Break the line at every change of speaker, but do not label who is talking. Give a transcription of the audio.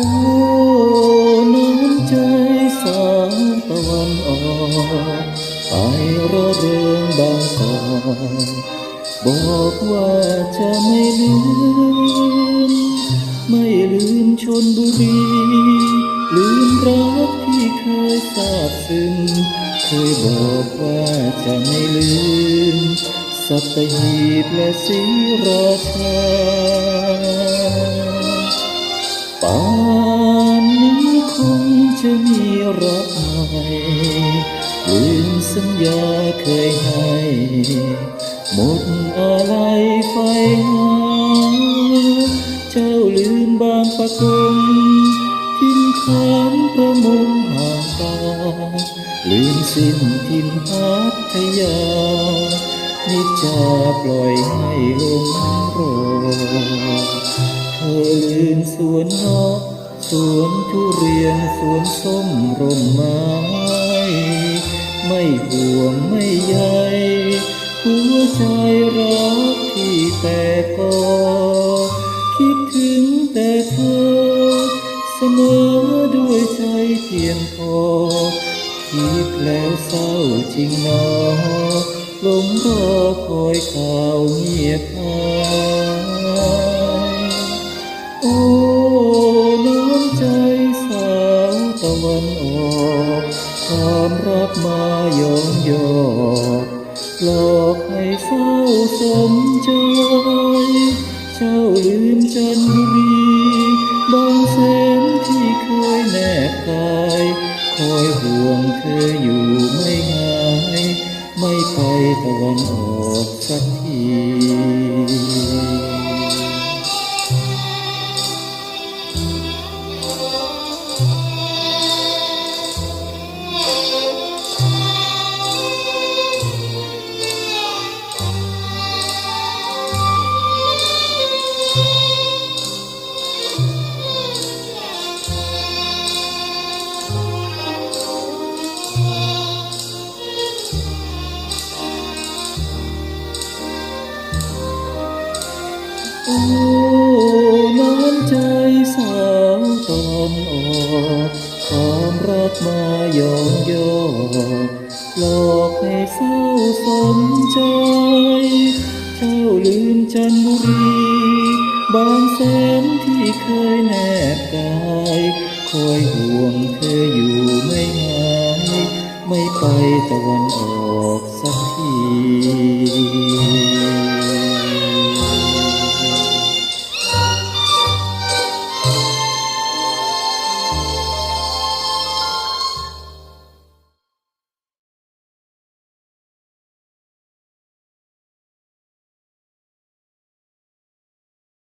โอ้น้ำใจสาวตะวันออกไปรอเริงบางกอกบอกว่าจะไม่ลืม ไม่ลืมชนบุรี ลืมรักที่เคยสาบซึ้งเคยบอกว่าจะไม่ลืม สัตหีบและศรีราชา ป่านนี้คงจะมีรักใหม่ลืมสัญญาเคยให้หมดอะไรไฟหาเจ้าลืมบางประกงทิ้นขานประมงห่างตาลืมสิ้นทินพัทยานิจจาปล่อยให้ลมโรยเธอ สวนเงาะสวนทุเรียนสวนส้มร่มไม้ ไม่ห่วงไม่ใยหัวใจรักที่แต่ก็คิดถึงแต่เธอ เสมอด้วยใจเพียงพอคิดแล้วเศร้าจริงหนอลงรอคอยข่าวเงียบหายโอ้ ความรักมาย้อนยกหลอกให้เศร้าสมใจเจ้าลืมจันทรีบางแสนที่เคยแนบกายคอยห่วงเธออยู่ไม่หาย ไม่ไปตะวันออกสักที น้ำใจสาวตอนออกความรักมาย้อนยอหลอกให้เศร้าสมใจเจ้าลืมจันบุรี บางแสนที่เคยแนบกายคอยห่วงเธออยู่ไม่หาย ไม่ไปตะวันออ